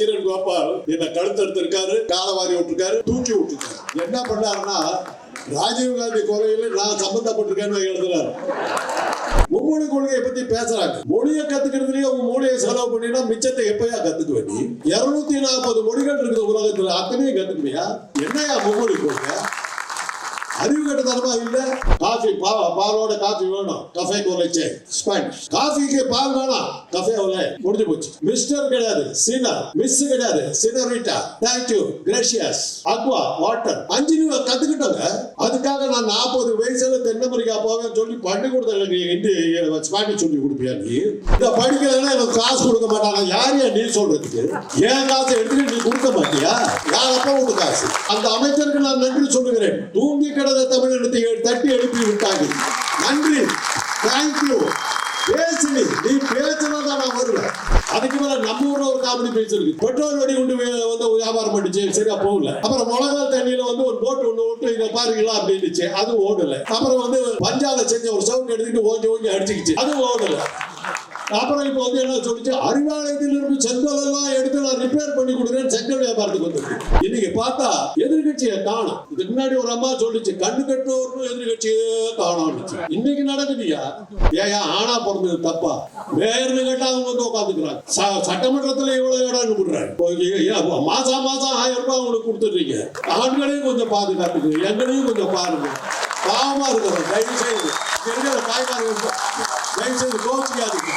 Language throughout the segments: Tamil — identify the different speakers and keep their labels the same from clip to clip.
Speaker 1: கிரண் கோபால் என்ன கழுத்தெடுத்திருக்காரு காலவாரி விட்டுருக்காரு தூக்கி விட்டுருக்காரு என்ன பண்ணாருன்னா ராஜீவ் காந்தி கொலையில நான் சம்பந்தப்பட்டிருக்கேன்னு எழுதுறாரு. மும்மொழி கொள்கையை பத்தி பேசுறாங்க. மொழியை கத்துக்கிறதுலயே உங்க மொழியை செலவு பண்ணினா மிச்சத்தை எப்பயா கத்துக்க வேண்டி இருநூத்தி நாற்பது மொழிகள் இருக்குது உலகத்துல. அத்தனையும் கத்துக்குவியா என்னையா மும்மொழி கொள்கை? அறிவு கட்டதனமா இல்ல? காஃபி பா பாலோட காஃபி வேணும். கஃபே கோலைச்சே ஸ்பானிஷ் காஃபிக்கு பால் வேணாம். கஃபே ஓலை முடிஞ்சு போச்சு. மிஸ்டர் கிடையாது. சீனர் மிஸ் கிடையாது. சீனரிட்டா தேங்க்யூ கிரேஷியஸ் அக்வா வாட்டர் அஞ்சு நிமிஷம் கத்துக்கிட்டோங்க. அதுக்காக நான் நாற்பது வயசுல தென்னமரிக்கா போவேன் சொல்லி பண்ணி கொடுத்தேன் நீ. ஹிந்தி ஸ்பானிஷ் சொல்லி கொடுப்பியா நீ? இதை படிக்கிறதுனா எனக்கு காசு கொடுக்க மாட்டாங்க. யாரையா நீ சொல்றதுக்கு? ஏன் காசை எடுத்துட்டு நீ கொடுக்க மாட்டியா யார் அப்பா உங்க காசு? அந்த அமைச்சருக்கு நான் நன்றி சொல்லுகிறேன். தூங்கி கிடந்த தமிழினத்தை தட்டி எழுப்பி விட்டாங்க. நன்றி. தேங்க்யூ பேசுனி நீ பேசினதான் நான் வருவேன். அதுக்கு மேல நம்ம ஊர்ல ஒரு காமெடி பேசிருக்கு பெட்ரோல் வெடி உண்டு வந்து வியாபாரம் பண்ணிச்சு. சரியா போகல. அப்புறம் மிளகா தண்ணியில வந்து ஒரு போட்டு ஒண்ணு விட்டு இதை பாருங்களா அப்படின்னுச்சு. அது ஓடல. அப்புறம் வந்து பஞ்சால செஞ்ச ஒரு சவுண்ட் எடுத்துட்டு ஓங்கி ஓங்கி அடிச்சுக்கிச்சு. அது ஓடல. அப்புறம் இப்போ வந்து என்ன சொல்லிச்சு? அறிவாலயத்தில் இருந்து செங்கல் எல்லாம் எடுத்து நான் ரிப்பேர் பண்ணி கொடுக்குறேன் செங்கல் வியாபாரத்துக்கு வந்துருக்கு. இன்னைக்கு பார்த்தா எதிர்கட்சியை காணும். இதுக்கு முன்னாடி ஒரு அம்மா சொல்லிச்சு கண்ணு கட்டுவோர்னு எதிர்கட்சியே காணும் இன்னைக்கு நடக்குதுயா? ஏயா ஆனா பிறந்தது தப்பா? வேறு கேட்டா அவங்க வந்து உட்காந்துக்கிறாங்க. ச- சட்டமன்றத்துல இவ்வளவு இடம் விடுறாங்க மாசா மாசம் மாசம் ஆயிரம் ரூபாய் உங்களுக்கு கொடுத்துட்றீங்க. ஆண்களையும் கொஞ்சம் பாதுகாத்துக்கு எங்களையும் கொஞ்சம் பாருங்க. பாவமா இருக்கிறோம் தயவு செய்து இருக்கிற தாய்மார்கள் தயவு செய்து கோச்சிக்காதீங்க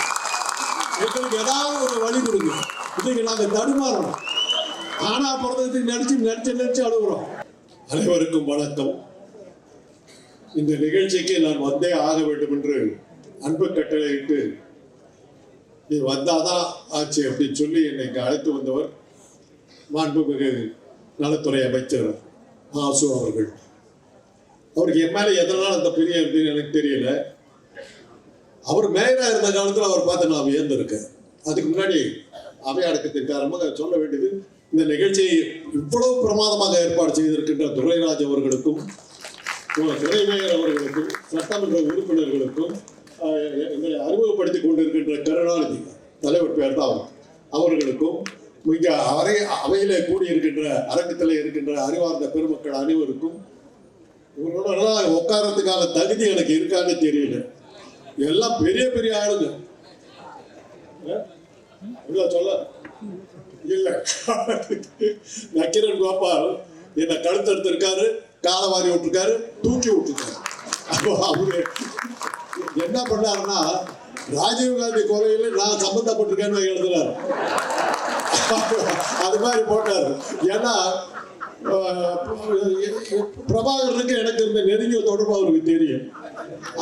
Speaker 1: எங்களுக்கு ஏதாவது ஒரு வழி கொடுங்க. இன்னைக்கு நாங்க தடுமாறோம் ஆனா பிறந்ததுக்கு நடிச்சு நடிச்சு நடிச்சு அழுகுறோம். அனைவருக்கும் வணக்கம். இந்த நிகழ்ச்சிக்கு நான் வந்தே ஆக வேண்டும் என்று அன்பு கட்டளையிட்டு நீ வந்தாதான் ஆச்சு அப்படின்னு சொல்லி என்னை அழைத்து வந்தவர் மாண்புமிகு நலத்துறை அமைச்சர் மாசு அவர்கள். அவருக்கு என் எதனால் அந்த பிரியம் இருக்குன்னு எனக்கு தெரியல. அவர் மேயரா இருந்த காலத்துல அவர் பார்த்து நான் வியந்திருக்கேன். அதுக்கு முன்னாடி அவை காரணமாக சொல்ல வேண்டியது இந்த நிகழ்ச்சியை இவ்வளவு பிரமாதமாக ஏற்பாடு செய்திருக்கின்ற துரைராஜ் அவர்களுக்கும் உங்க துணை மேயர் அவர்களுக்கும் சட்டமன்ற உறுப்பினர்களுக்கும் ஆஹ், எங்களை அறிமுகப்படுத்திக் கொண்டிருக்கின்ற கருணாநிதி தலைவர் பேர் தான் அவர்களுக்கும் மிக அறை அவையிலே கூடியிருக்கின்ற அரங்கத்தில் இருக்கின்ற அறிவார்ந்த பெருமக்கள் அனைவருக்கும் இவங்களோடலாம் உட்காரத்துக்கான தகுதி எனக்கு இருக்கான்னு தெரியல. எல்லாம் பெரிய பெரிய ஆளுங்க. சொல்ல. இல்ல. நக்கிரன் கோபால் என்ன கழுத்தெடுத்திருக்காரு காலவாரி விட்டுருக்காரு தூக்கி விட்டுருக்காரு. அப்போ அவரு என்ன பண்ணாருன்னா ராஜீவ் காந்தி கொலையில நான் சம்பந்தப்பட்டிருக்கேன்னு எழுதுறாரு. அது மாதிரி போட்டாரு. ஏன்னா பிரபாகரனுக்கு எனக்கு இருந்த நெருங்கிய தொடர்பு அவருக்கு தெரியும்.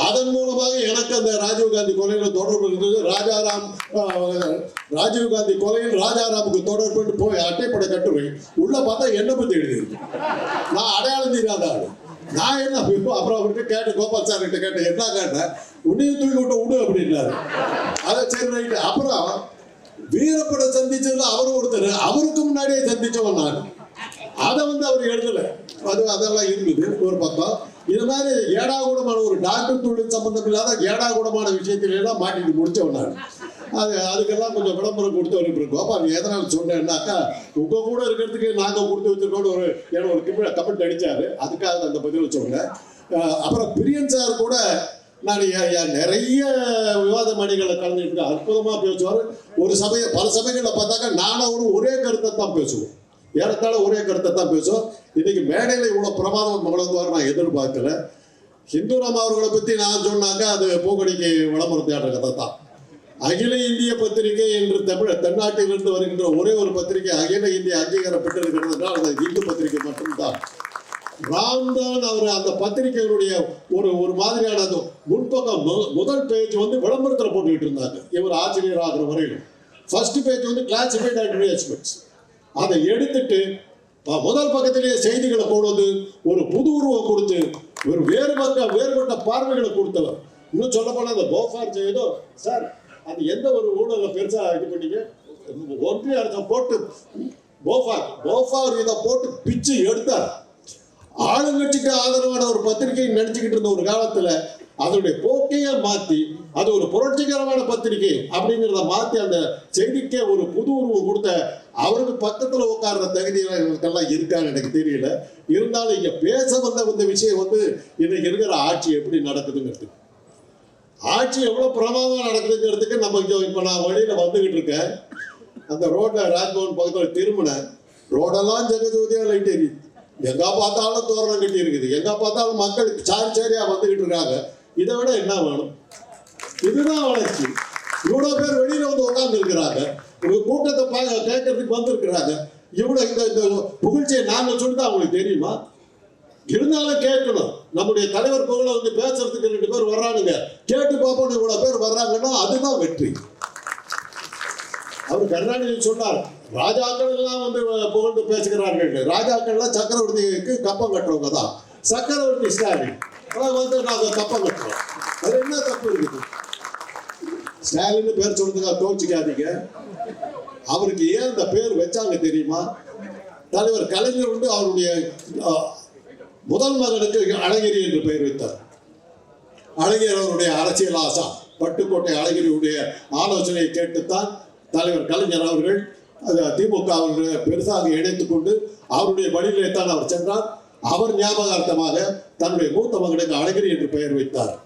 Speaker 1: அதன் மூலமாக எனக்கு அந்த ராஜீவ் காந்தி கொலையில் தொடர்பு இருந்தது. ராஜாராம் ராஜீவ்காந்தி ராஜீவ் காந்தி கொலையில் ராஜாராமுக்கு தொடர்பு போய் அட்டைப்படை கட்டுவேன் உள்ள பார்த்தா என்ன பத்தி எழுதியிருக்கு? நான் அடையாளம் தெரியாத ஆள். நான் என்ன இப்போ அப்புறம் அவர்கிட்ட கேட்டேன் கோபால் சார் கிட்ட கேட்டேன் என்ன கேட்டேன்? உன்னையும் தூக்கி விட்டு விடு அப்படின்னாரு. அதை சரி ரைட்டு. அப்புறம் வீரப்பட சந்திச்சதுல அவர் ஒருத்தர். அவருக்கு முன்னாடியே சந்திச்சவன் நான். அதை வந்து அவர் எழுதலை அது அதெல்லாம் இருந்தது ஒரு பக்கம். இது மாதிரி ஏடாகூடமான ஒரு டாக்டர் தொழில் சம்பந்தம் இல்லாத ஏடாகூடமான விஷயத்துல எல்லாம் மாட்டிட்டு முடிச்சவன் நான் அது அதுக்கெல்லாம் கொஞ்சம் விளம்பரம் கொடுத்து அனுப்பியிருக்கோம். அப்போ நீ எதனால சொன்னேன்னாக்கா உங்கள் கூட இருக்கிறதுக்கு நாங்கள் கொடுத்து வச்சிருக்கோம்னு ஒரு ஏன்னா ஒரு கமெண்ட் அடித்தார் அதுக்காக அந்த பதில் சொன்னேன். அப்புறம் பிரியன் சார் கூட நான் நிறைய விவாத மணிகளை கலந்துட்டு அற்புதமாக பேசுவார். ஒரு சமயம் பல சமயங்களில் பார்த்தாக்கா நானும் அவரும் ஒரே கருத்தை தான் பேசுவோம். ஏறத்தாழ ஒரே கருத்தை தான் பேசுவோம். இன்னைக்கு மேடையில் இவ்வளோ பிரமாதம் வளர்ந்துவார் நான் எதிர்பார்க்கல. ஹிந்துராம் அவர்களை பற்றி நான் சொன்னாங்க அது பூக்கடிக்கு விளம்பரம் தேடுற கதை தான். அகில இந்திய பத்திரிகை என்று தமிழ் தென்னாட்டிலிருந்து வருகின்ற ஒரே ஒரு பத்திரிகை அகில இந்திய அங்கீகாரம் பெற்றிருக்கிறது அது இந்து பத்திரிகை மட்டும்தான். ராம்தான் அவர் அந்த பத்திரிகையினுடைய ஒரு ஒரு மாதிரியான அந்த முன்பக்கம் முதல் பேஜ் வந்து விளம்பரத்தில் போட்டுக்கிட்டு இருந்தாங்க. இவர் ஆசிரியர் ஆகிற வரையிலும். ஃபர்ஸ்ட் பேஜ் வந்து கிளாசிஃபைட் அட்வர்டைஸ்மெண்ட்ஸ் அதை எடுத்துட்டு முதல் பக்கத்திலேயே செய்திகளை கொண்டு வந்து ஒரு புது உருவம் கொடுத்து ஒரு வேறுபட்ட வேறுபட்ட பார்வைகளை கொடுத்தவர். இன்னும் சொல்ல போனா அந்த போஃபார் செய்தோ சார் அது எந்த ஒரு ஊழல பெருசா இது பண்ணீங்க? ஒன்றிய அரசை போட்டு போஃபார் போஃபார் இதை போட்டு பிச்சு எடுத்தார். ஆளுங்கட்சிக்கு ஆதரவான ஒரு பத்திரிகை நினைச்சுக்கிட்டு இருந்த ஒரு காலத்துல அதனுடைய போக்கையே மாத்தி அது ஒரு புரட்சிகரமான பத்திரிகை அப்படிங்கிறத மாத்தி அந்த செய்திக்கே ஒரு புது உருவம் கொடுத்த அவருக்கு பக்கத்துல உட்கார்ற தகுதியெல்லாம் இருக்கான்னு எனக்கு தெரியல. இருந்தாலும் இங்க பேச வந்த இந்த விஷயம் வந்து இன்னைக்கு இருக்கிற ஆட்சி எப்படி நடக்குதுங்கிறது. ஆட்சி எவ்வளவு பிரமாதமா நடக்குதுங்கிறதுக்கு நம்ம இங்க இப்ப நான் வழியில வந்துகிட்டு இருக்கேன். அந்த ரோட்ல ராஜ்பவன் பக்கத்துல திரும்பினேன் ரோடெல்லாம் ஜெகஜோதியா லைட் எரியுது எங்க பார்த்தாலும் தோரணம் கட்டி இருக்குது எங்க பார்த்தாலும் மக்கள் சாரி சாரியா வந்துகிட்டு இருக்காங்க. இதை விட என்ன வேணும்? இதுதான் வளர்ச்சி. இவ்வளவு பேர் வெளியில வந்து உட்கார்ந்து ஒரு கூட்டத்தை பார்க்க கேட்கறதுக்கு வந்திருக்கிறாங்க. இவ்வளவு இந்த இந்த புகழ்ச்சியை நாங்க சொல்லிட்டு அவங்களுக்கு தெரியுமா? இருந்தாலும் கேட்கணும். நம்முடைய தலைவர் புகழ வந்து பேசுறதுக்கு ரெண்டு பேர் வர்றானுங்க. கேட்டு பார்ப்போம் இவ்வளவு பேர் வர்றாங்கன்னா அதுதான் வெற்றி. அவர் கருணாநிதி சொன்னார் ராஜாக்கள் எல்லாம் வந்து புகழ்ந்து பேசுகிறார்கள். ராஜாக்கள்லாம் சக்கரவர்த்திக்கு கப்பம் கட்டுறவங்க தான். சக்கரவர்த்தி ஸ்டாலின். ஆனால் வந்து நாங்க தப்பாக கட்டுறோம் அது என்ன தப்பு இருக்குது? ஸ்டாலின் பேர் சொல்றதுக்காக தோச்சிக்காதீங்க அவருக்கு ஏன் இந்த பேர் வச்சாங்க தெரியுமா? தலைவர் கலைஞர் வந்து அவருடைய முதல் மகனுக்கு அழகிரி என்று பெயர் வைத்தார். அழகிரி அவருடைய அரசியல் ஆசா. பட்டுக்கோட்டை அழகிரியுடைய ஆலோசனையை கேட்டுத்தான் தலைவர் கலைஞர் அவர்கள் திமுக அவர்கள் பெருசாக இணைத்துக் கொண்டு அவருடைய வழியிலே தான் அவர் சென்றார். அவர் ஞாபகார்த்தமாக தன்னுடைய மூத்த மகனுக்கு அழகிரி என்று பெயர் வைத்தார்.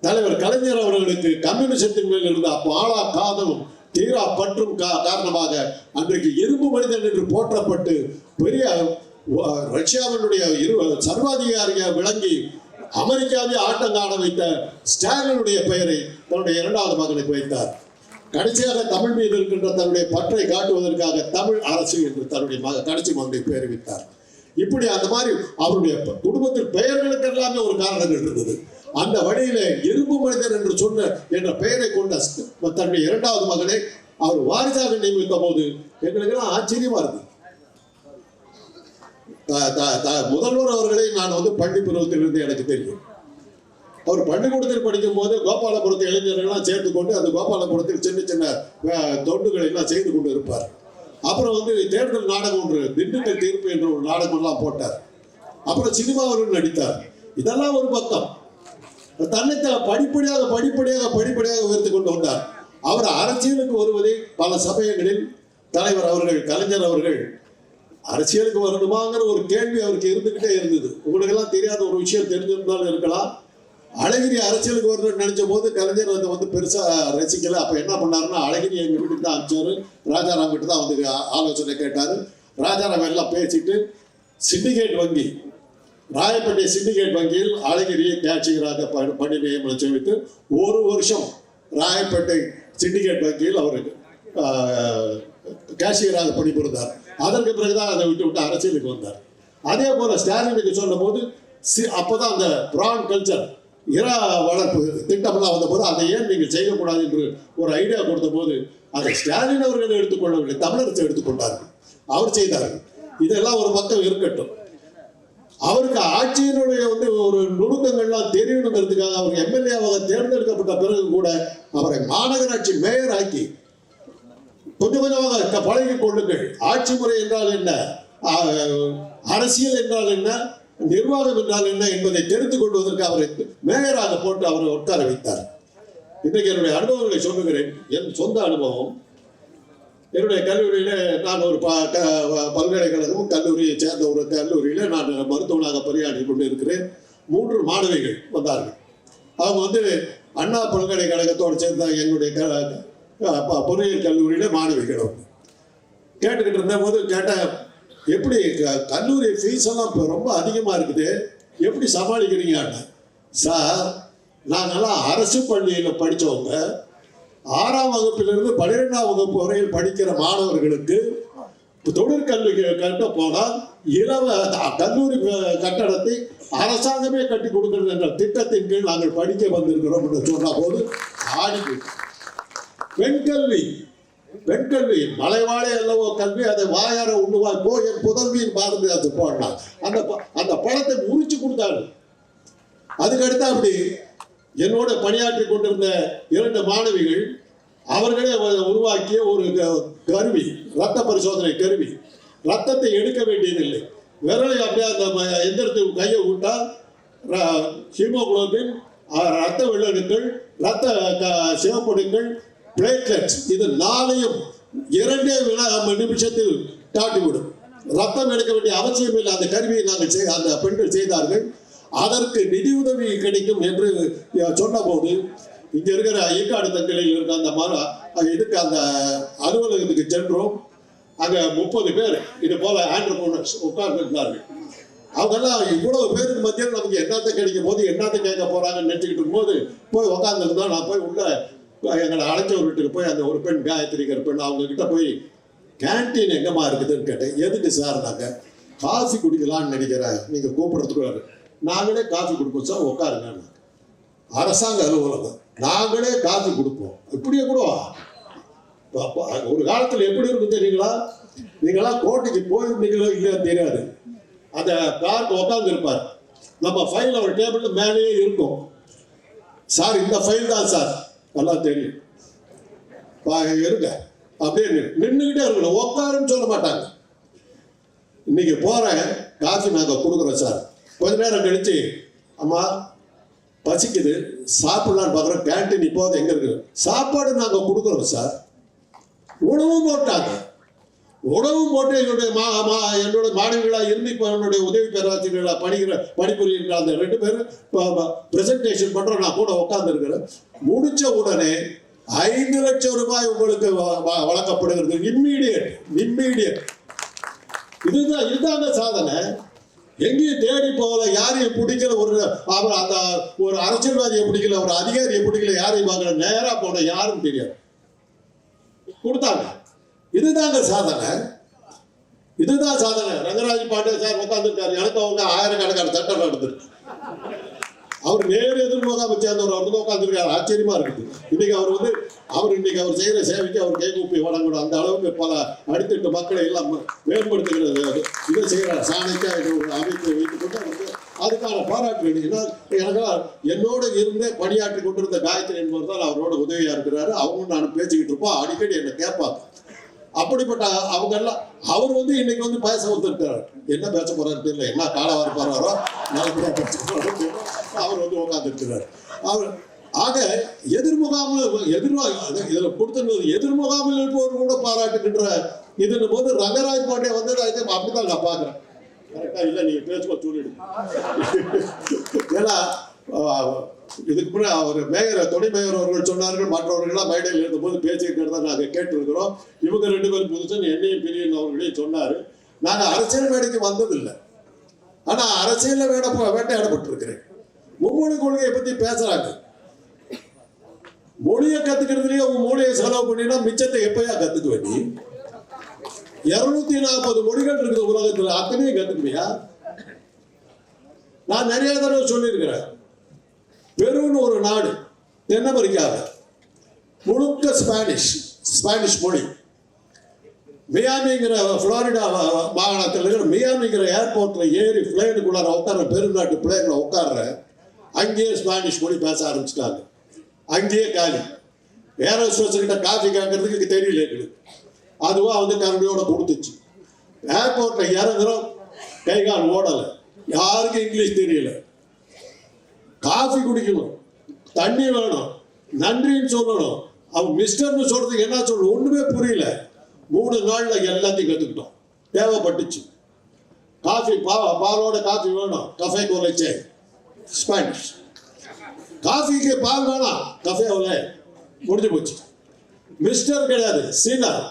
Speaker 1: தலைவர் கலைஞர் அவர்களுக்கு கம்யூனிசத்தின் மேல் இருந்த பாலா காதலும் தீரா பற்றும் கா- காரணமாக அன்றைக்கு இரும்பு மனிதன் என்று போற்றப்பட்டு பெரிய ரஷ்யாவினுடைய இரு சர்வாதிகாரியாக விளங்கி அமெரிக்காவை ஆட்டம் காண வைத்த ஸ்டாலினுடைய பெயரை தன்னுடைய இரண்டாவது மகனுக்கு வைத்தார். கடைசியாக தமிழ் மீது இருக்கின்ற தன்னுடைய பற்றை காட்டுவதற்காக தமிழ் அரசு என்று தன்னுடைய மக கடைசி மகனை பெயர் வைத்தார். இப்படி அந்த மாதிரி அவருடைய குடும்பத்தில் பெயர்களுக்கு எல்லாமே ஒரு காரணங்கள் இருந்தது. அந்த வழியில இரும்பு மனிதர் என்று சொன்ன என்ற பெயரை கொண்ட தன்னுடைய இரண்டாவது மகனை அவர் வாரிசாக நியமித்த போது எங்களுக்கெல்லாம் ஆச்சரியமா இருக்கு முதல்வர் அவர்களை நான் வந்து பள்ளி பருவத்திலிருந்து எனக்கு தெரியும். அவர் பள்ளிக்கூடத்தில் படிக்கும் போது கோபாலபுரத்து இளைஞர்கள்லாம் சேர்த்து கொண்டு அந்த கோபாலபுரத்தில் சின்ன சின்ன தொண்டுகளை எல்லாம் செய்து கொண்டு இருப்பார். அப்புறம் வந்து தேர்தல் நாடகம் ஒன்று திண்டுக்கல் தீர்ப்பு என்ற ஒரு நாடகம் எல்லாம் போட்டார். அப்புறம் சினிமாவில் நடித்தார். இதெல்லாம் ஒரு பக்கம். தன்னைத்த படிப்படியாக படிப்படியாக படிப்படியாக உயர்த்தி கொண்டு வந்தார். அவர் அரசியலுக்கு வருவதை பல சமயங்களில் தலைவர் அவர்கள் கலைஞர் அவர்கள் அரசியலுக்கு வரணுமாங்கிற ஒரு கேள்வி அவருக்கு இருந்துகிட்டே இருந்தது. உங்களுக்கு எல்லாம் தெரியாத ஒரு விஷயம் தெரிஞ்சிருந்தாலும் இருக்கலாம். அழகிரி அரசியலுக்கு வரணும்னு நினைச்ச போது கலைஞர் அதை வந்து பெருசா ரசிக்கல. அப்ப என்ன பண்ணாருன்னா அழகிரி எங்க வீட்டுக்கு தான் அனுப்பிச்சாரு. ராஜாராம் கிட்ட தான் வந்து ஆலோசனை கேட்டாரு. ராஜாராம் எல்லாம் பேசிட்டு சிண்டிகேட் வங்கி ராயப்பேட்டை சிண்டிகேட் வங்கியில் அழகிரியை கேட்சிகராக பணி நியமனம் செய்வித்து ஒரு வருஷம் ராயப்பேட்டை சிண்டிகேட் வங்கியில் அவருக்கு கேஷியராக பணிபுரிந்தார். அதற்கு பிறகுதான் அதை விட்டு விட்டு அரசியலுக்கு வந்தார். அதே போல ஸ்டாலினுக்கு சொல்லும் போது சி- அப்பதான் அந்த பிரான் கல்ச்சர் இரா வளர்ப்பு திட்டமெல்லாம் வந்தபோது அதை ஏன் நீங்கள் செய்யக்கூடாது என்று ஒரு ஐடியா கொடுத்த போது அதை ஸ்டாலின் அவர்கள் எடுத்துக்கொள்ளவில்லை தமிழரசு எடுத்துக்கொண்டார்கள். அவர் செய்தார்கள். இதெல்லாம் ஒரு பக்கம் இருக்கட்டும். அவருக்கு ஆட்சியினுடைய வந்து ஒரு நுணுக்கங்கள்லாம் தெரியணுங்கிறதுக்காக அவர் எம்எல்ஏவாக தேர்ந்தெடுக்கப்பட்ட பிறகு கூட அவரை மாநகராட்சி மேயர் ஆக்கி கொஞ்சம் கொஞ்சமாக பழகி கொள்ளுங்கள். ஆட்சி முறை என்றால் என்ன? அரசியல் என்றால் என்ன? நிர்வாகம் என்றால் என்ன என்பதை தெரிந்து கொள்வதற்கு அவரை மேயராக போட்டு அவரை உட்கார வைத்தார். இன்றைக்கு என்னுடைய அனுபவங்களை சொல்லுகிறேன். என் சொந்த அனுபவம். என்னுடைய கல்லூரியில நான் ஒரு ப- க- பல்கலைக்கழகமும் கல்லூரியை சேர்ந்த ஒரு கல்லூரியில நான் மருத்துவனாக பணியாற்றி கொண்டு இருக்கிறேன் மூன்று மாணவிகள் வந்தார்கள். அவங்க வந்து அண்ணா பல்கலைக்கழகத்தோடு சேர்ந்த எங்களுடைய க- பொறியியல் கல்லூரியில மாணவிகள் அவங்க. கேட்டுக்கிட்டு இருந்த போது கேட்ட எப்படி க- கல்லூரி ஃபீஸ் எல்லாம் இப்போ ரொம்ப அதிகமாக இருக்குது. எப்படி சமாளிக்கிறீங்கன்னு சார் நாங்கள்லாம் அரசு பள்ளியில் படித்தவங்க ஆறாம் வகுப்பிலிருந்து பன்னிரெண்டாம் வகுப்பு வரையில் படிக்கிற மாணவர்களுக்கு தொழிற்கல்வி கட்ட போனால் இலவ கல்லூரி கட்டடத்தை அரசாங்கமே கட்டி கொடுக்கிறது என்ற திட்டத்தின் கீழ் நாங்கள் படிக்க வந்திருக்கிறோம் என்று சொன்ன போது ஆடி பெண் கல்வி வெண்கல்வி மலைவாழே மலைவாழை அல்லவோ கல்வி அதை வாயார உண்ணுவாய் போ என் புதல்வியின் பாரதிதாசன் போடலாம் அந்த ப- அந்த பழத்தை முறிச்சு கொடுத்தாரு அதுக்கு அப்படி என்னோட பணியாற்றி கொண்டிருந்த இரண்டு மாணவிகள் அவர்களே உருவாக்கிய ஒரு க- கருவி ரத்த பரிசோதனை கருவி. ரத்தத்தை எடுக்க வேண்டியதில்லை. விரலை அப்படியே அந்த ம- கையை விட்டால் ர- ஹீமோகுளோபின் ரத்த வெள்ளணுக்கள் ரத்த க- சிவப்பணுக்கள் பிளேட்லெட் இது நாளையும் இரண்டே வினா- நிமிஷத்தில் தாட்டிவிடும். ரத்தம் எடுக்க வேண்டிய அவசியம் இல்லை. அந்த கருவியை நாங்கள் செய் அந்த பெண்கள் செய்தார்கள். அதற்கு நிதி உதவி கிடைக்கும் என்று சொன்னபோது இங்க இருக்கிற ஐயக்காடு தங்கலில் இருக்க அந்த மர இதுக்கு அந்த அலுவலகத்துக்கு சென்றோம். அங்க முப்பது பேர் இது போல ஆண்டர்போனர்ஸ் உட்கார்ந்துருந்தார்கள். அவங்கெல்லாம் இவ்வளவு பேருக்கு மத்தியில் நமக்கு என்னத்தை கிடைக்கும் போது என்னத்தை கேட்க போறாங்கன்னு நினைச்சுக்கிட்டு போது போய் உட்காந்துருந்தா நான் போய் உள்ள எங்களை அழைச்சவர் வீட்டுக்கு போய் அந்த ஒரு பெண் காயத்ரிங்கிற பெண் அவங்க கிட்ட போய் கேன்டீன் எங்கம்மா இருக்குதுன்னு கேட்டேன். எதுக்கு சார் நாங்கள் காஃபி குடிக்கலாம்னு நினைக்கிறேன் நீங்கள் கூப்பிடுறதுக்கு நாங்களே காஃபி கொடுப்போம் சார் உட்காருங்க. அரசாங்க அலுவலகம். நாங்களே காஃபி கொடுப்போம். இப்படியே கூட ஒரு காலத்தில் எப்படி இருக்கும் தெரியுங்களா? நீங்களாம் கோட்டைக்கு போயிருந்தீங்களோ இல்லையோ தெரியாது. அந்த கார்க்கு உட்காந்து இருப்பார் நம்ம ஃபைல் ஒரு டேபிள் மேலேயே இருக்கும். சார் இந்த ஃபைல் தான் சார் நல்லா தெரியும். பா, இருங்க. அப்படியே நின்றுக்கிட்டே நின்னுக்கிட்டே இருக்கணும். உட்காருன்னு சொல்ல மாட்டாங்க. இன்னைக்கு போகிறேன் காஃபி நாங்கள் கொடுக்குறோம் சார். கொஞ்ச நேரம் கழிச்சு அம்மா பசிக்குது. சாப்பிடலான்னு பார்க்குறோம் கேன்டீன் இப்போது எங்கே இருக்குது சாப்பாடு நாங்கள் கொடுக்குறோம் சார். உணவும் போட்டாங்க. உணவு போட்டு என்னுடைய மா மா என்னோட மாணவிகளாக இருந்து இப்போ என்னுடைய உதவி பேராசிரியர்களாக பணிகிற பணிபுரிகின்ற அந்த ரெண்டு பேரும் ப்ரெசன்டேஷன் பண்ணுறோம் நான் கூட உட்காந்துருக்கிறேன் முடிச்ச உடனே ஐந்து லட்சம் ரூபாய் உங்களுக்கு வ- வ- வழங்கப்படுகிறது. இம்மீடியட் இம்மீடியட் இதுதான் இதுதாங்க சாதனை. எங்கேயும் தேடி போகல. யாரையும் பிடிக்கல. ஒரு அவர் அந்த ஒரு அரசியல்வாதியை பிடிக்கல. ஒரு அதிகாரியை பிடிக்கல. யாரையும் பார்க்கல. நேராக போன யாரும் தெரியாது. கொடுத்தாங்க. இதுதாங்க சாதனை. இதுதான் சாதனை. ரங்கராஜ் பாண்டே சார் உட்காந்துருக்காரு எனக்கு அவங்க ஆயிரக்கணக்கான சட்டம் நடந்திருக்கு. அவர் நேர் எதிர்முகாம சேர்ந்தவர் அவர் வந்து உட்காந்துருக்காரு ஆச்சரியமா இருக்குது. இன்னைக்கு அவர் வந்து அவர் இன்னைக்கு அவர் செய்யற சேவைக்கு அவர் கைகூப்பி வழங்கணும். அந்த அளவுக்கு பல அடித்தட்டு மக்களை எல்லாம் மேம்படுத்துகிறது. இதை செய்யறார் சாணைக்கா இது ஒரு அமைப்பு வைத்துக் கொண்டு அவருக்கு அதுக்கான பாராட்டு ஏன்னா எனக்கெல்லாம் என்னோட இருந்தே பணியாற்றி கொண்டிருந்த காயத்ரி என்பவர் தான் அவரோட உதவியா இருக்கிறாரு. அவங்க நான் பேசிக்கிட்டு இருப்போம். அடிக்கடி என்னை கேட்பாங்க அப்படிப்பட்ட அவங்க எல்லாம் அவர் வந்து இன்னைக்கு வந்து பேச வந்துருக்காரு என்ன பேச போறாரு தெரியல. என்ன காலவாரி போறாரோ நல்லபடியா பேச அவர் வந்து உட்காந்துருக்கிறார் அவர் ஆக எதிர்முகாமல் எதிர்வா இதில் கொடுத்திருந்தது எதிர்முகாமில் இருப்பவர் கூட பாராட்டுகின்ற இதுன்னு போது ரங்கராஜ் பாண்டே வந்தது அது அப்படிதான் நான் பாக்குறேன் கரெக்டா இல்லை நீங்க பேசுவோம் சொல்லிடு ஏன்னா இதுக்கு முன்னாடி அவர் மேயர் துணை மேயர் அவர்கள் சொன்னார்கள் மற்றவர்கள்லாம் மேடையில் இருந்தபோது பேசியிருக்கிறத நாங்கள் கேட்டிருக்கிறோம். இவங்க ரெண்டு பேரும் புதுசன் என்னையும் பிரியன் அவர்களையும் சொன்னார். நாங்கள் அரசியல் மேடைக்கு வந்ததில்லை. ஆனால் அரசியலில் வேட வேட்டையாடப்பட்டிருக்கிறேன் மும்மொழி கொள்கையை பற்றி பேசுகிறாங்க மொழியை கற்றுக்கிறதுலேயே உங்க மொழியை செலவு பண்ணினா மிச்சத்தை எப்பயா கற்றுக்க நீ? இருநூத்தி நாற்பது மொழிகள் இருக்குது உலகத்தில். அத்தனையும் கற்றுக்குவியா நான் நிறைய தடவை சொல்லியிருக்கிறேன். பெருன்னு ஒரு நாடு. தென் அமெரிக்காவில் முழுக்க ஸ்பானிஷ் ஸ்பானிஷ் மொழி. மியாமிங்கிற ஃப்ளாரிடா மாகாணத்தில் இருக்கிற மியாமிங்கிற ஏர்போர்ட்டில் ஏறி பிளேனுக்குள்ளார உட்கார பெருநாட்டு பிளேனில் உட்கார்ற அங்கேயே ஸ்பானிஷ் மொழி பேச ஆரம்பிச்சிட்டாங்க. அங்கேயே காலி. ஏர் ஹோஸ்டர்ஸ்கிட்ட காஃபி கேட்கறதுக்கு தெரியல எங்களுக்கு. அதுவாக வந்து கரண்டியோட கொடுத்துச்சு ஏர்போர்ட்டில் இறங்குறோம். கை கால் ஓடலை. யாருக்கும் இங்கிலீஷ் தெரியல. காஃபி குடிக்கணும். தண்ணி வேணும். நன்றின்னு சொல்லணும். அவன் மிஸ்டர்னு சொல்றதுக்கு என்ன சொல்லணும்? ஒண்ணுமே புரியல. மூணு நாள்ல எல்லாத்தையும் கத்துக்கிட்டோம். தேவைப்பட்டுச்சு. காஃபி பா பாலோட காஃபி வேணும். கஃபே கொலைச்சே ஸ்பானிஷ் காஃபிக்கு பால் வேணாம். கஃபே கஃபேவில் முடிஞ்சு போச்சு. மிஸ்டர் கிடையாது. சீனர்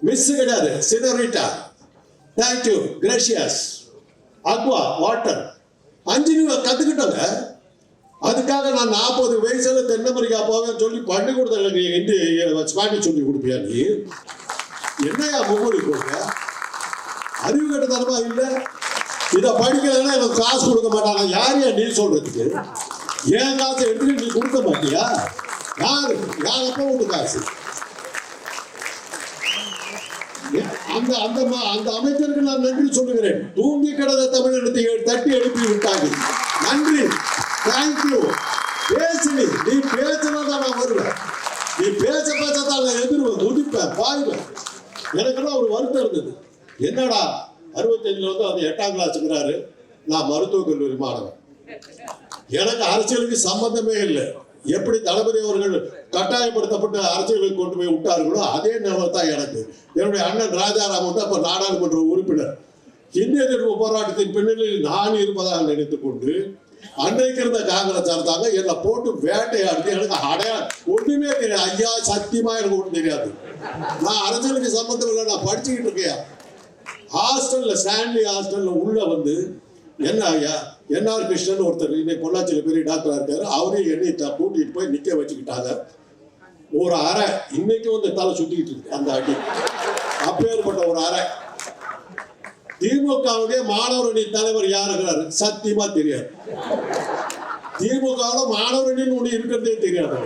Speaker 1: மிஸ் கிடையாது. சினரிட்டா தேங்க்யூ கிரேஷியஸ் அக்வா வாட்டர் அஞ்சு நிமிஷம் கற்றுக்கிட்டோங்க அதுக்காக நான் நாற்பது வயசுல தென்னமரிக்கா போவேன் சொல்லி பள்ளிக்கூடத்தில் நீ ஹிந்தி ஸ்பானிஷ் சொல்லி கொடுப்பியா நீ? என்னையா முகமொழி போங்க அறிவு கட்டத்தனமா இல்லை? இதை படிக்கலன்னா எனக்கு காசு கொடுக்க மாட்டாங்க யாரையா நீ சொல்றதுக்கு? ஏன் காசை எடுத்துட்டு நீ கொடுக்க மாட்டியா? யாரு? யார் அப்போ உண்டு காசு? அந்த அந்த ம- அந்த அமைச்சருக்கு நான் நன்றி சொல்லுகிறேன். தூங்கி கிடந்த தமிழ் தட்டி எழுப்பி விட்டாங்க நன்றி. தேங்க்யூ பேசுனி நீ. பேசினாதான் நான் வருவேன் நீ பேச பேசத்தான் நான் எதிர்வேன் துடிப்பேன் பாய்வேன் எனக்கெல்லாம் ஒரு வருத்தம் இருந்தது. என்னடா அறுபத்தஞ்சுல வந்து அது எட்டாம் கிளாஸுங்கிறாரு நான் மருத்துவக் கல்லூரி மாணவன். எனக்கு அரசியலுக்கு சம்பந்தமே இல்லை. எப்படி தளபதி அவர்கள் கட்டாயப்படுத்தப்பட்ட அரசியலுக்கு கொண்டு போய் விட்டார்களோ அதே நிலைமை தான் எனக்கு. என்னுடைய அண்ணன் ராஜாராம் வந்து அப்ப நாடாளுமன்ற உறுப்பினர். இந்திய எதிர்ப்பு போராட்டத்தின் பின்னணியில் நான் இருப்பதாக நினைத்துக் கொண்டு அன்றைக்கு இருந்த காங்கிரஸ் அரசாங்க என்னை போட்டு வேட்டையாடி எனக்கு அடையா ஒண்ணுமே தெரியாது. ஐயா சத்தியமா எனக்கு ஒன்றும் தெரியாது. நான் அரசியலுக்கு சம்பந்தம் இல்லை நான் படிச்சுக்கிட்டு இருக்கேன். ஹாஸ்டல்ல ஸ்டான்லி ஹாஸ்டல்ல உள்ள வந்து என்ன ஐயா என்ஆர் கிருஷ்ணன் ஒருத்தர் இன்னைக்கு பொள்ளாச்சியில் பெரிய டாக்டரா இருக்காரு. அவரையும் என்னை கூட்டிட்டு போய் நிக்க வச்சுக்கிட்டாங்க. ஒரு அறை இன்னைக்கு வந்து தலை சுத்திக்கிட்டு இருக்கு அந்த அடி. அப்பேற்பட்ட ஒரு அறை. திமுகவுடைய மாணவர் அணி தலைவர் யார் சத்தியமா தெரியாது. திமுகவில் மாணவர் அணின்னு ஒண்ணு இருக்கிறதே தெரியாது.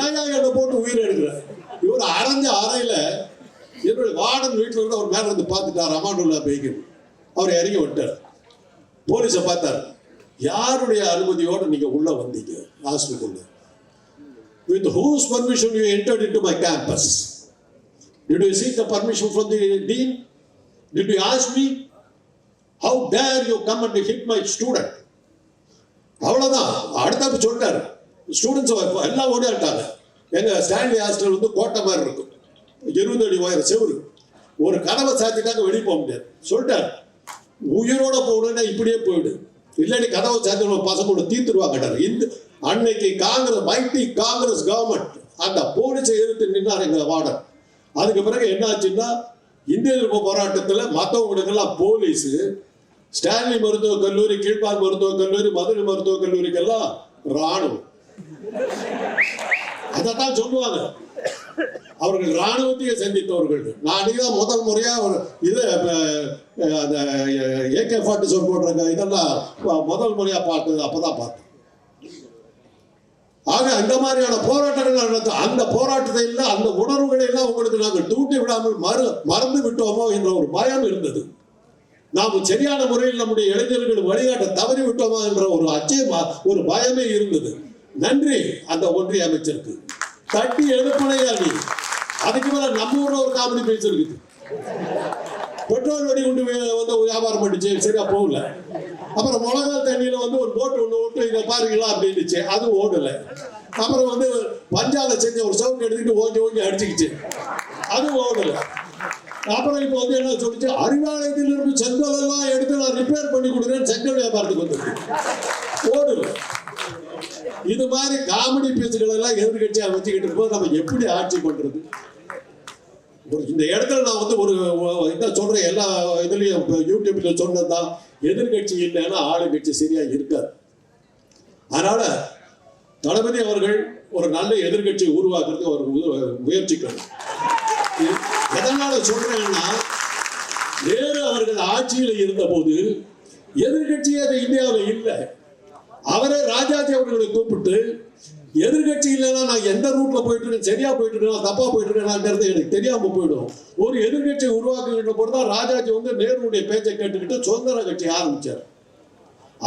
Speaker 1: ஏன் என்னை போட்டு உயிர் எடுக்கிறார்? இவர் அரைஞ்ச அறையில என்னுடைய வார்டன் வீட்டில் இருந்து அவர் மேல இருந்து பார்த்துட்டார். அமானுல்லா பேய்கன் அவர் இறங்கி விட்டார். போலீஸை பார்த்தார். யாருடைய அனுமதியோட நீங்க உள்ள வந்தீங்க? Hospital with whose permission you entered in to my campus did you seek the permission from the dean did you ask me? How dare you come and hit my student? அவ்வளவுதான். அடுத்த சொல்லிட்டாரு. ஸ்டூடெண்ட்ஸ் எல்லாம் ஓடிட்டாங்க எங்க ஸ்டான்லி ஹாஸ்டல் வந்து கோட்டை மாதிரி இருக்கும். இருபது அடி உயரம் செவரு. ஒரு கதவை சாத்திட்டாங்க வெளியே போக முடியாது. சொல்லிட்டாரு. உயிரோட போகணும்னா இப்படியே போயிடு. இல்லாட்டி கதவை சாத்தி பசங்களோட தீர்த்துருவாங்க இந்த அன்னைக்கு காங்கிரஸ் மைட்டி காங்கிரஸ் கவர்மெண்ட் அந்த போலீஸை எதிர்த்து நின்னார் எங்க வார்டன். அதுக்கு பிறகு என்னாச்சுன்னா இந்திய எதிர்ப்பு போராட்டத்தில் மற்றவங்களுக்கெல்லாம் போலீஸ் ஸ்டான்லி மருத்துவக் கல்லூரி கீழ்பாக் மருத்துவக் கல்லூரி மதுரை மருத்துவக் கல்லூரிக்கெல்லாம் ராணுவம் அதைத்தான் சொல்லுவாங்க. அவர்கள் ராணுவத்தையே சந்தித்தவர்கள். நான் அன்னைக்கு முதல் முறையா ஒரு இது அந்த ஏகே ஃபார்ட்டி செவன் போட்டிருக்க இதெல்லாம் முதல் முறையா பார்த்தது அப்பதான் பார்த்தேன். ஆக இந்த மாதிரியான போராட்டங்கள் நடந்த அந்த போராட்டத்தை எல்லாம் அந்த உணர்வுகளை எல்லாம் உங்களுக்கு நாங்கள் தூண்டி விடாமல் மறு மறந்து விட்டோமோ என்ற ஒரு பயம் இருந்தது. நாம் சரியான முறையில் நம்முடைய இளைஞர்கள் வழிகாட்ட தவறி விட்டோமா என்ற ஒரு அச்சயமா ஒரு பயமே இருந்தது. நன்றி அந்த ஒன்றிய அமைச்சருக்கு. தட்டி எழுப்பனையா நீ அதுக்கு மேல நம்ம ஊர்ல ஒரு காமெடி பேசிருக்கு பெட்ரோல் வெடி கொண்டு வந்து வியாபாரம் பண்ணிச்சு சரியா போகல. அப்புறம் மிளகா தண்ணியில வந்து ஒரு போட்டு ஒன்று விட்டு இதை பாருங்களா அப்படின்னுச்சு. அது ஓடல. அப்புறம் வந்து பஞ்சால செஞ்ச ஒரு சவுண்ட் எடுத்துக்கிட்டு ஓஞ்சி ஓங்கி அடிச்சுக்கிச்சு. அது ஓடல. அப்புறம் இப்போ வந்து என்ன சொல்லிச்சு? அறிவாலயத்தில் இருந்து செங்கல் எல்லாம் எடுத்து நான் ரிப்பேர் பண்ணி கொடுக்குறேன். செங்கல் வியாபாரத்துக்கு வந்துருக்கு ஓடல. இது மாதிரி காமெடி பேச்சுகள் எல்லாம் எதிர்கட்சியா வச்சுக்கிட்டு இருப்போம் நம்ம எப்படி ஆட்சி பண்றது? ஒரு இந்த இடத்துல நான் வந்து ஒரு என்ன சொல்றேன் எல்லா இதுலயும் இப்ப யூடியூப்ல சொன்னதுதான் எதிர்கட்சி இல்லைன்னா ஆளுங்கட்சி சரியா இருக்காது. அதனால தளபதி அவர்கள் ஒரு நல்ல எதிர்கட்சியை உருவாக்குறதுக்கு அவர் முயற்சிக்கணும். எதனால சொல்றேன்னா நேரு அவர்கள் ஆட்சியில் இருந்தபோது எதிர்கட்சியே அது இந்தியாவில் இல்லை. அவரே ராஜாஜி அவர்களை கூப்பிட்டு எதிர்கட்சி இல்லைன்னா நான் எந்த ரூட்ல போயிட்டு இருக்கேன் சரியா போயிட்டு இருக்கேன் தப்பா போயிட்டு இருக்கேன் எனக்கு தெரியாம போயிடும். ஒரு எதிர்கட்சியை உருவாக்குகின்ற போது தான் ராஜாஜி வந்து நேருடைய பேச்சை கேட்டுக்கிட்டு சுதந்திர கட்சி ஆரம்பிச்சார்.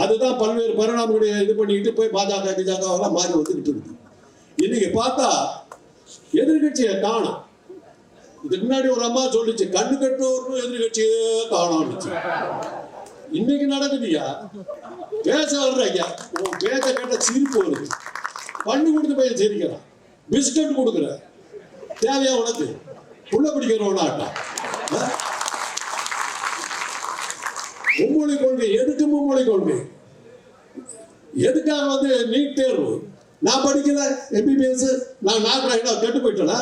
Speaker 1: அதுதான் பல்வேறு பரிணாமங்களை இது பண்ணிக்கிட்டு போய் பாஜக கிஜாக மாறி வந்துகிட்டு இருக்கு. இன்னைக்கு பார்த்தா எதிர்கட்சியை காணும். இதுக்கு முன்னாடி ஒரு அம்மா சொல்லிச்சு கண்ணு கட்டுவோர்னு எதிர்கட்சியே காணும் இன்னைக்கு நடக்குதுயா பேச வர்ற ஐயா உன் பேச்ச கேட்ட சிரிப்பு வருது. பண்ணு கொடுத்து பையன் சிரிக்கிறான் பிஸ்கட் கொடுக்குற. தேவையா உனக்கு? புள்ள பிடிக்கிறவனாட்டா மும்மொழி கொள்கை எதுக்கு மும்மொழி கொள்கை? எதுக்காக வந்து நீட் தேர்வு? நான் படிக்கல எம்பிபிஎஸ் நான் நாட்டில் கெட்டு போயிட்டேனா?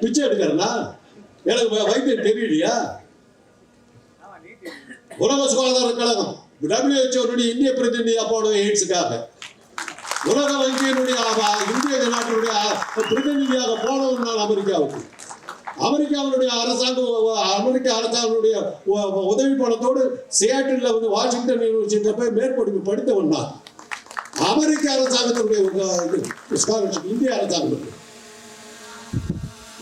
Speaker 1: பிச்சை எடுக்கிறேனா? எனக்கு வைத்தியம் தெரியலையா? உலக சுகாதார கழகம் டபிள்யூஹெச்ஓனுடைய இந்திய பிரதிநிதியா போனது எய்ட்ஸுக்காக உலக வங்கியினுடைய இந்திய நாட்டினுடைய பிரதிநிதியாக போனவன் நான் அமெரிக்காவுக்கு. அமெரிக்காவினுடைய அரசாங்கம் அமெரிக்க அரசாங்கனுடைய உதவி பணத்தோடு சியாட்டில் வந்து வாஷிங்டன் யூனிவர்சிட்டியில் போய் மேற்படிப்பு படித்தவன் நான். அமெரிக்க அரசாங்கத்தினுடைய ஸ்காலர்ஷிப் இந்திய அரசாங்கத்துக்கு.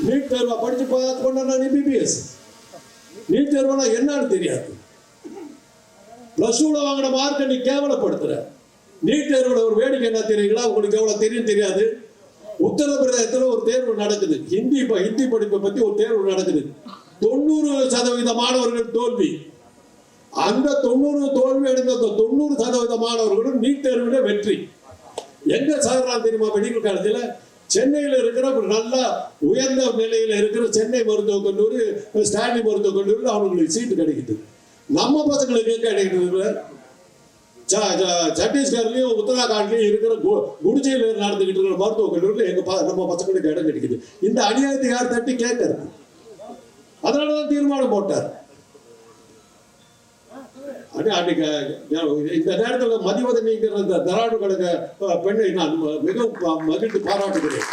Speaker 1: நீட் தேர்வை படிச்சு பார்த்து கொண்டா எம்பிபிஎஸ் நீட் தேர்வுனா என்னன்னு தெரியாது. பிளஸ் டூல வாங்கின மார்க்கை நீ கேவலப்படுத்துற. நீட் தேர்வுல ஒரு வேடிக்கை என்ன தெரியுங்களா? உங்களுக்கு எவ்வளவு தெரியும் தெரியாது. உத்தரப்பிரதேசத்துல ஒரு தேர்வு நடக்குது. ஹிந்தி ஹிந்தி படிப்பை பத்தி ஒரு தேர்வு நடக்குது. தொண்ணூறு சதவீத மாணவர்கள் தோல்வி. அந்த தொண்ணூறு தோல்வி அடைந்த அந்த தொண்ணூறு சதவீத மாணவர்களும் நீட் தேர்வுல வெற்றி. எங்க சாகுறான் தெரியுமா மெடிக்கல் காலேஜில் சென்னையில் இருக்கிற ஒரு நல்ல உயர்ந்த நிலையில் இருக்கிற சென்னை மருத்துவக் கல்லூரி ஸ்டான்லி மருத்துவக் கல்லூரியில் அவங்களுக்கு சீட்டு கிடைக்குது. நம்ம பசங்களுக்கு கிடைக்கிறது சத்தீஸ்கர்லயும் உத்தராகண்ட்லயும் இருக்கிற கு- நடந்துகிட்டு இருக்கிற மருத்துவக் கல்லூரியில் எங்க நம்ம பசங்களுக்கு இடம் கிடைக்குது. இந்த அநியாயத்தை யார் தட்டி கேட்கறது அதனாலதான் தீர்மானம் போட்டார். அடி அன்னைக்கு இந்த நேரத்தில் மதிவதனிங்கிற இந்த தராடு கழக பெண்ணை நான் மிகவும் மகிழ்ந்து பாராட்டுகிறேன்.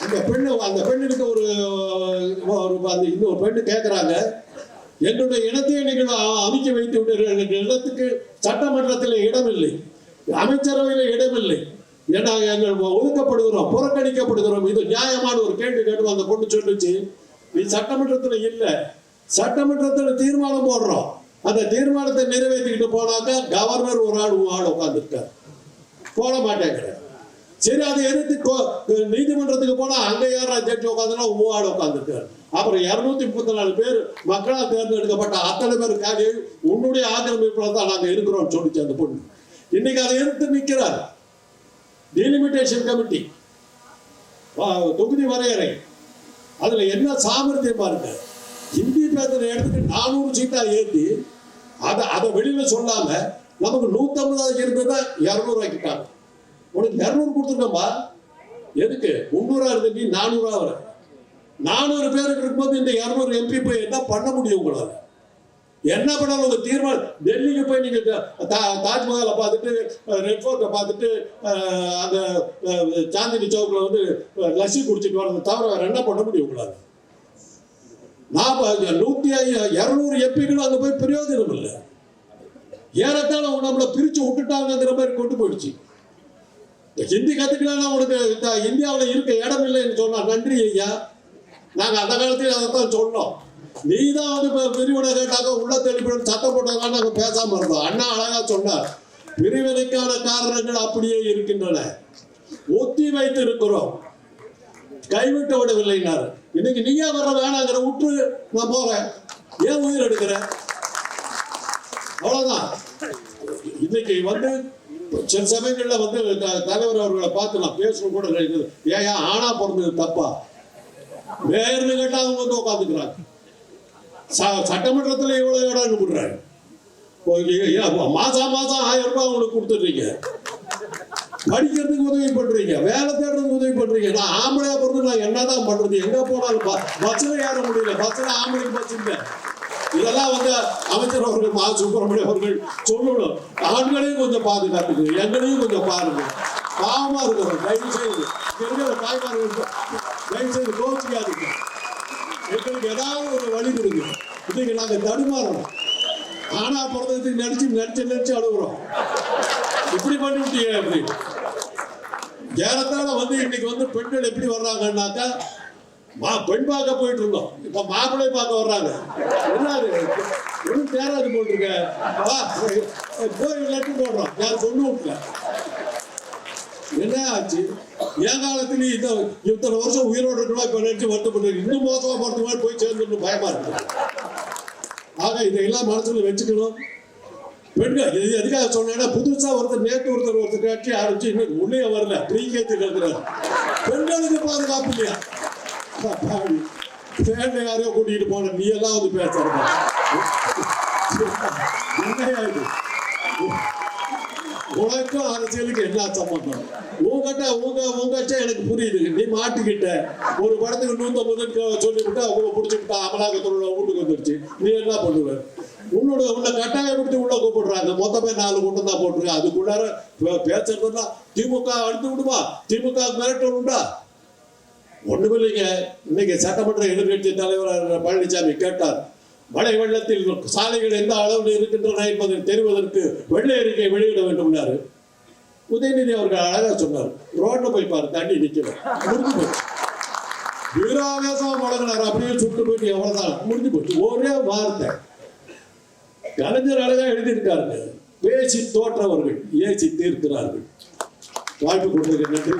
Speaker 1: அந்த பெண்ணு அந்த பெண்ணுக்கு ஒரு ஒரு அந்த இன்னொரு பெண்ணு கேட்குறாங்க எங்களுடைய இனத்தை நீங்கள் அமைக்க வைத்து விட்டீர்கள் எங்கள் இடத்துக்கு சட்டமன்றத்தில் இடமில்லை. அமைச்சரவையில் இடமில்லை. ஏன்னா எங்கள் ஒதுக்கப்படுகிறோம் புறக்கணிக்கப்படுகிறோம். இது நியாயமான ஒரு கேள்வி கேட்டு அந்த பொண்ணு சொல்லுச்சு நீ சட்டமன்றத்தில் இல்லை. சட்டமன்றத்தில் தீர்மானம் போடுறோம். அந்த தீர்மானத்தை நிறைவேற்றிக்கிட்டு போனாக்கா கவர்னர் ஒரு ஆள் ஆள் உட்காந்துருக்கார் போட மாட்டேங்கிறார். சரி அதை எதிர்த்து கோ- நீதிமன்றத்துக்கு போனா அங்க யாரா ஜட்ஜி உட்காந்துனா மூவாடு உட்காந்துருக்காரு அப்புறம் இருநூத்தி முப்பத்தி நாலு பேர் மக்களால் தேர்ந்தெடுக்கப்பட்ட அத்தனை பேர் காலி உன்னுடைய ஆக்கிரமிப்புல தான் நாங்கள் இருக்கிறோம் சொல்லிச்சு அந்த பொண்ணு. இன்னைக்கு அதை எதிர்த்து நிற்கிறார். டெலிமிட்டேஷன் கமிட்டி தொகுதி வரையறை. அதுல என்ன சாமர்த்தியமா இருக்கு ஹிந்தி பேசுற இடத்துக்கு நானூறு சீட்டா ஏற்றி அதை அதை வெளியில சொல்லாம நமக்கு நூத்தம்பதாவது தான் இரநூறு ஆக்கிட்டாங்க உனக்கு இரநூறு கொடுத்துருக்கோம்பா எதுக்கு? முந்நூறா இருந்து நீ நானூறா வர. நானூறு பேருக்கு இருக்கும்போது இந்த இரநூறு எம்பி போய் என்ன பண்ண முடியும் உங்களால்? என்ன பண்ணாலும் உங்க தீர்மானம் டெல்லிக்கு போய் நீங்க தா- தாஜ்மஹாலை பார்த்துட்டு ரெட் ஃபோர்ட்டை பார்த்துட்டு அந்த சாந்தினி சவுக்கில் வந்து லசி லஸ்ஸி குடிச்சிட்டு வரது தவிர வேற என்ன பண்ண முடியும் உங்களால்? நாற்பது நூத்தி இரநூறு எம்பிகளும் அங்கே போய் பிரயோஜனம் இல்லை. ஏறத்தாழ அவங்க நம்மளை பிரிச்சு விட்டுட்டாங்கிற மாதிரி கொண்டு போயிடுச்சு. இந்த ஹிந்தி கத்துக்கலாம் உனக்கு இந்தியாவில் இருக்க இடம் இல்லைன்னு சொன்னா நன்றி ஐயா. நாங்கள் அந்த காலத்துல அதைத்தான் சொன்னோம். நீ தான் வந்து இப்போ பிரிவினை கேட்டாக்க உள்ள தெளிப்படும் சட்டம் போட்டாங்க நாங்கள் பேசாமல் இருந்தோம். அண்ணா அழகா சொன்னார் பிரிவினைக்கான காரணங்கள் அப்படியே இருக்கின்றன. ஒத்தி வைத்து இருக்கிறோம். கைவிட்டு விடவில்லைனார் இன்னைக்கு நீயே வர்ற வேணாங்கிற விட்டு நான் போறேன். ஏன் உயிர் எடுக்கிற? அவ்வளவுதான். இன்னைக்கு வந்து சில சமயங்கள்ல வந்து தலைவர் அவர்களை பார்த்து நான் பேசணும் கூட ஏன் ஆனா பிறந்தது தப்பா? வேர்வை கேட்டா அவங்க வந்து உட்காந்துக்கிறாங்க. ச- சட்டமன்றத்துல இடம் விடுறாங்க மாசம் மாசம் ஆயிரம் ரூபாய் உங்களுக்கு கொடுத்துட்றீங்க. படிக்கிறதுக்கு உதவி பண்றீங்க வேலை தேடுறதுக்கு உதவி பண்றீங்க. நான் ஆம்பளையா பிறந்து நான் என்னதான் பண்றது? எங்க போனாலும் பஸ்ல ஏற முடியல. பஸ்ல ஆம்பளைக்கு பஸ் இல்லை. இதெல்லாம் வந்து அமைச்சர் அவர்கள் மா சுப்பிரமணியம் அவர்கள் சொல்லணும். ஆண்களையும் கொஞ்சம் பாதுகாத்துக்கு எங்களையும் கொஞ்சம் பாருங்க. பாவமா இருக்கிறோம் தயவு செய்து இங்க இருக்கிற தாய்மார்கள் தயவு செய்து கோச்சிக்காதீங்க எங்களுக்கு ஏதாவது ஒரு வழி கொடுங்க. இன்னைக்கு நாங்கள் தடுமாறோம் ஆனா பிறந்ததுக்கு நினைச்சு நினைச்சு நினைச்சு அழுகுறோம். இப்படி பண்ணி விட்டீங்க அப்படி ஏறத்தாழ வந்து இன்னைக்கு வந்து பெண்கள் எப்படி வர்றாங்கன்னாக்கா மா பெண் பார்க்க போயிட்டு இருந்தோம். இப்ப மாப்பிள்ளை பார்க்க வர்றாங்க. என்ன அது ஒன்றும் தேராது போட்டிருக்க. வா போய் லெட்டர் போடுறோம். யார் பொண்ணு விட்டுல என்ன ஆச்சு? என் காலத்துலயும் இந்த இத்தனை வருஷம் உயிரோடு இருக்கணும்? இப்ப நினைச்சு வருத்தப்பட்டு இன்னும் மோசமா போறது மாதிரி போய் சேர்ந்து பயமா இருக்கு. ஆக இதையெல்லாம் மனசுல வச்சுக்கணும். பெண்கள் இது எதுக்காக சொன்னேன்னா புதுசா ஒருத்தர் நேற்று ஒருத்தர் ஒருத்தர் கட்சி ஆரம்பிச்சு இன்னும் உள்ளே வரல. ப்ரீகேத்தில் இருக்கிறார். பெண்களுக்கு பாதுகாப்பு இல்லையா? பேண்டை யாரையோ கூட்டிட்டு போன நீ எல்லாம் வந்து பேசுறதா என்னையா இது உனக்கும் அரசியலுக்கு என்ன சம்பந்தம் உங்ககிட்ட உங்க உங்க எனக்கு புரியுது நீ மாட்டிக்கிட்ட ஒரு படத்துக்கு நூத்தம்பதுன்னு சொல்லிவிட்டு அவங்க பிடிச்சிக்கிட்டா அமலாக்கத்தோட வீட்டுக்கு வந்துருச்சு நீ என்ன பண்ணுவ உன்னோட உன்னை கட்டாயப்படுத்தி உள்ள கூப்பிடுறாங்க மொத்தமே நாலு கூட்டம் தான் போட்டிருக்க அதுக்குள்ளார பேசுறதுன்னா திமுக அழுத்து விடுமா திமுக மிரட்டல் உண்டா ஒண்ணுமில்லைங்க இன்னைக்கு சட்டமன்ற எதிர்கட்சி தலைவர் பழனிசாமி கேட்டார் மழை வெள்ளத்தில் சாலைகள் எந்த அளவில் இருக்கின்றன என்பதை தெரிவதற்கு வெள்ளை அறிக்கை வெளியிட வேண்டும்னாரு. உதயநிதி அவர்கள் அழகா சொன்னார் ரோட்ல போய் பாரு தண்ணி நிக்கல முடிஞ்சு போச்சு. வீராவேசம் வழங்கினார் அப்படியே சுட்டு போயிட்டு எவ்வளவுதான் முடிஞ்சு போச்சு. ஒரே வார்த்தை. கலைஞர் அழகா எழுதியிருக்காருங்க பேசி தோற்றவர்கள் ஏசி தீர்க்கிறார்கள். வாய்ப்பு கொடுத்ததுக்கு நன்றி